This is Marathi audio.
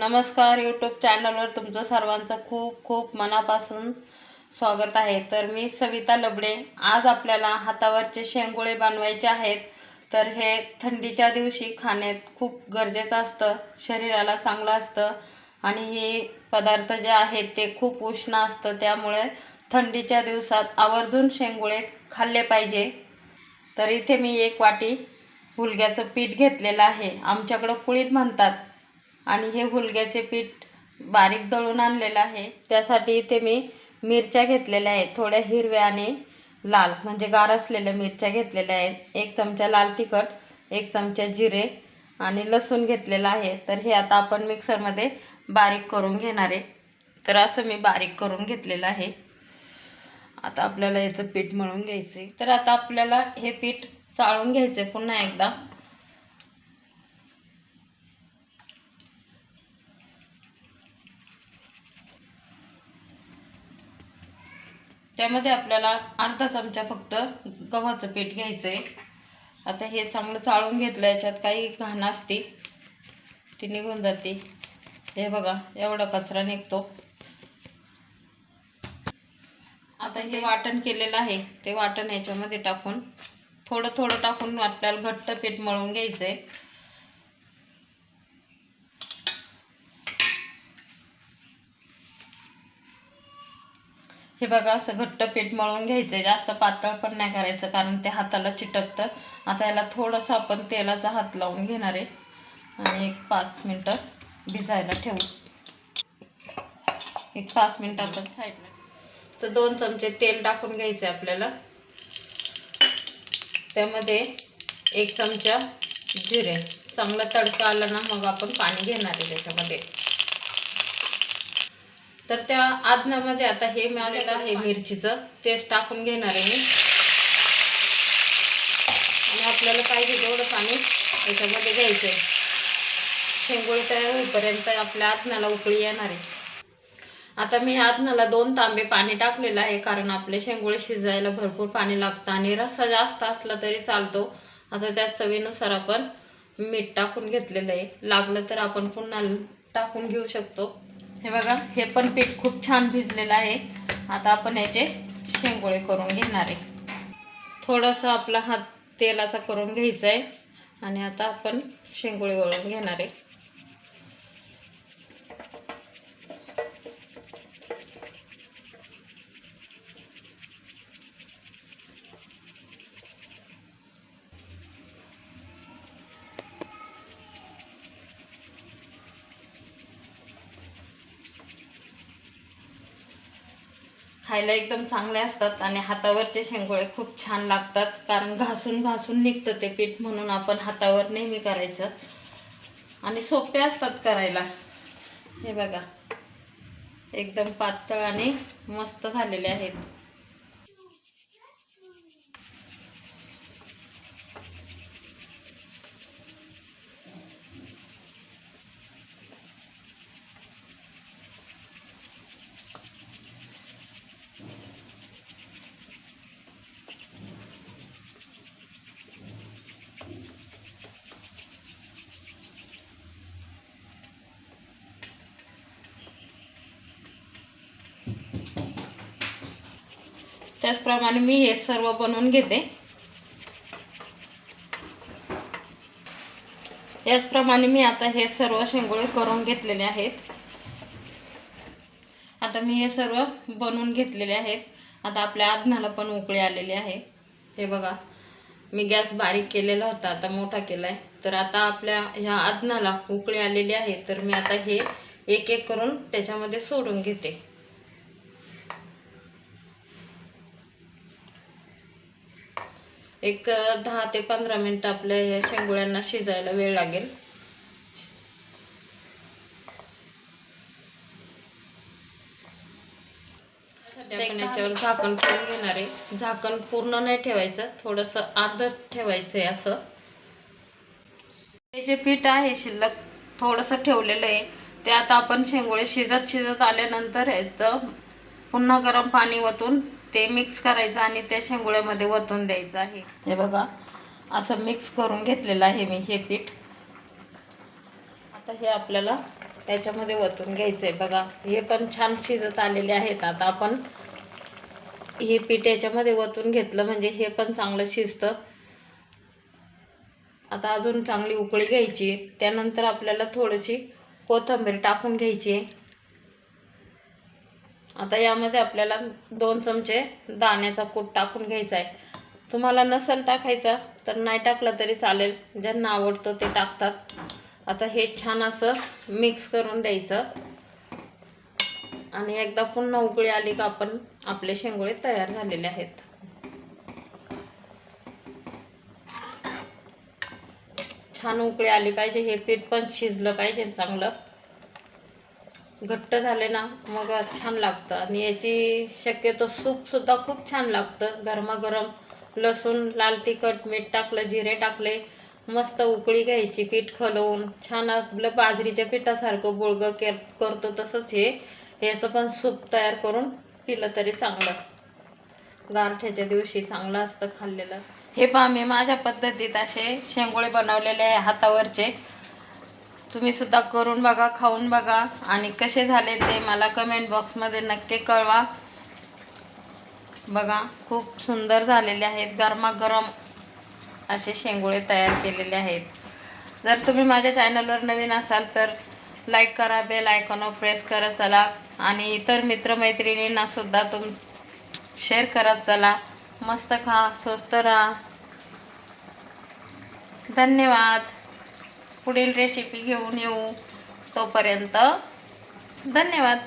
नमस्कार यूट्यूब चॅनलवर तुमचं सर्वांचं खूप खूप मनापासून स्वागत आहे. तर मी सविता लबडे. आज आपल्याला हातावरचे शेंगोळे बनवायचे आहेत. तर हे थंडीच्या दिवशी खाण्यात खूप गरजेचं असतं. शरीराला चांगलं असतं. आणि हे पदार्थ जे आहेत ते खूप उष्ण असतं. त्यामुळे थंडीच्या दिवसात आवर्जून शेंगोळे खाल्ले पाहिजे. तर इथे मी एक वाटी हुलग्याचं पीठ घेतलेलं आहे. आमच्याकडं कुळीत म्हणतात. आणि हे हुलग्याचे पीठ बारीक दळून आणलेलं आहे. त्यासाठी इथे मी मिरच्या घेतलेल्या आहेत. थोड्या हिरव्या आणि लाल म्हणजे गार असलेल्या मिरच्या घेतलेल्या आहेत. एक चमचा लाल तिखट एक चमचा जिरे आणि लसूण घेतलेलं आहे. तर हे आता आपण मिक्सरमध्ये बारीक करून घेणार आहे. तर असं मी बारीक करून घेतलेलं आहे. आता आपल्याला याचं पीठ मळून घ्यायचं आहे तर आता आपल्याला हे पीठ चाळून घ्यायचं आहे पुन्हा एकदा. त्यामध्ये आपल्याला अर्धा चमचा फक्त गव्हाचं पीठ घ्यायचं आहे आता हे चांगलं चाळून घेतलं याच्यात काही घाण असते ती निघून जाते. हे बघा एवढा कचरा निघतो. आता हे वाटण केलेलं आहे ते वाटण याच्यामध्ये टाकून थोडं थोडं टाकून आपल्याला घट्ट पीठ मळून घ्यायचं आहे हे बघा असं घट्ट पीठ मळून घ्यायचं आहे जास्त पातळ पण नाही करायचं कारण ते हाताला चिटकतं. आता याला थोडंसं आपण तेलाचा हात लावून घेणार आहे. आणि एक पाच मिनटं भिजायला ठेवू. एक पाच मिनटं आपण साईडला तर दोन चमचे तेल टाकून घ्यायचे आपल्याला. त्यामध्ये एक चमचा जिरे. चांगला तडका आला ना मग आपण पाणी घेणार आहे त्याच्यामध्ये. तर त्या आदनामध्ये आता हे मिळालेलं आहे मिरचीचं. तेच टाकून घेणार आहे मी. आणि आपल्याला पाहिजे तेवढं पाणी याच्यामध्ये घ्यायचं आहे शेंगोळी तयार होईपर्यंत आपल्या आदनाला उकळी येणार आहे. आता मी आदनाला दोन तांबे पाणी टाकलेलं आहे कारण आपले शेंगोळे शिजायला भरपूर पाणी लागतं आणि रस्सा जास्त असला तरी चालतो. आता त्या चवीनुसार आपण मीठ टाकून घेतलेलं आहे. लागलं तर आपण पुन्हा टाकून घेऊ शकतो. हे बघा हे पण पीठ खूप छान भिजलेलं आहे. आता आपण याचे शेंगोळे करून घेणार आहे. थोडंसं आपला हात तेलाचा करून घ्यायचा आहे आणि आता आपण शेंगोळे वळून घेणार आहे. खायला एकदम चांगले असतात आणि हातावरचे शेंगोळे खूप छान लागतात कारण घासून घासून निघतं ते पीठ म्हणून आपण हातावर नेहमी करायचं. आणि सोपे असतात करायला. हे बघा. एकदम पातळ आणि मस्त झालेले आहेत. त्याचप्रमाणे मी हे सर्व बनवून घेते. याचप्रमाणे मी आता हे सर्व शेंगोळे करून घेतलेले आहेत. आता मी हे सर्व बनवून घेतलेले आहेत. आता आपल्या आदनाला पण उकळी आलेली आहे. हे बघा मी गॅस बारीक केलेला होता आता मोठा केलाय. तर आता आपल्या ह्या आदनाला उकळी आलेली आहे. तर मी आता हे एक एक करून त्याच्यामध्ये सोडून घेते. एक दहा ते पंधरा मिनिटं आपल्या या शेंगोळ्यांना शिजायला वेळ लागेल. आपण याच्यावर झाकण ठेवून घेणार आहे. झाकण पूर्ण नाही ठेवायचं थोडंसं अर्धच ठेवायचं आहे असं. हे जे पीठ आहे शिल्लक थोडंसं ठेवलेलं आहे. ते आता आपण शेंगोळे शिजत शिजत आल्यानंतर याचं पुन्हा गरम पाणी वतून ते मिक्स करायचं आणि त्या शेंगोळ्यामध्ये वतून द्यायचं आहे. हे बघा असं मिक्स करून घेतलेलं आहे मी हे पीठ. आता हे आपल्याला याच्यामध्ये वतून घ्यायचं आहे बघा हे पण छान शिजत आलेले आहेत. आता आपण हे पीठ याच्यामध्ये वतून घेतलं म्हणजे हे पण चांगलं शिजतं. आता अजून चांगली उकळी घ्यायची. त्यानंतर आपल्याला थोडीशी कोथिंबीर टाकून घ्यायची. आहे आता यामध्ये आपल्याला दोन चमचे दाण्याचा कूट टाकून घ्यायचा आहे. तुम्हाला नसेल टाकायचा तर नाही टाकलं तरी चालेल. ज्यांना आवडतं ते टाकतात. आता हे छान असं मिक्स करून द्यायचं. आणि एकदा पुन्हा उकळी आली का आपण आपले शेंगोळे तयार झालेले आहेत. छान उकळी आली पाहिजे. हे पीठ पण शिजलं पाहिजे चांगलं. घट्ट झाले ना मग छान लागतं. आणि याची शक्यतो सूपसुद्धा खूप छान लागतं. गरमागरम लसूण लाल तिखट मीठ टाकलं जिरे टाकले मस्त उकळी घ्यायची पीठ खलवून. छान आपलं बाजरीच्या पिठासारखं बोळगं के करतो तसंच हे. याचं पण सूप तयार करून पिलं तरी चांगलं. गारठ्याच्या दिवशी चांगलं असतं खाल्लेलं. हे पहा मी माझ्या पद्धतीत असे शेंगोळे बनवलेले आहे हातावरचे. तुम्ही सुद्धा करून बघा खाऊन बघा आणि कसे झाले ते मला कमेंट बॉक्समध्ये नक्की कळवा. बघा खूप सुंदर झालेले आहेत. गरमागरम असे शेंगोळे तयार केलेले आहेत. जर तुम्ही माझ्या चॅनलवर नवीन असाल तर लाईक करा बेल आयकॉनवर प्रेस करत चला. आणि इतर मित्रमैत्रिणींना सुद्धा तुम शेअर करत चला. मस्त खा स्वस्त राहा. धन्यवाद. पुढील रेसिपी घेऊन येऊ तोपर्यंत धन्यवाद.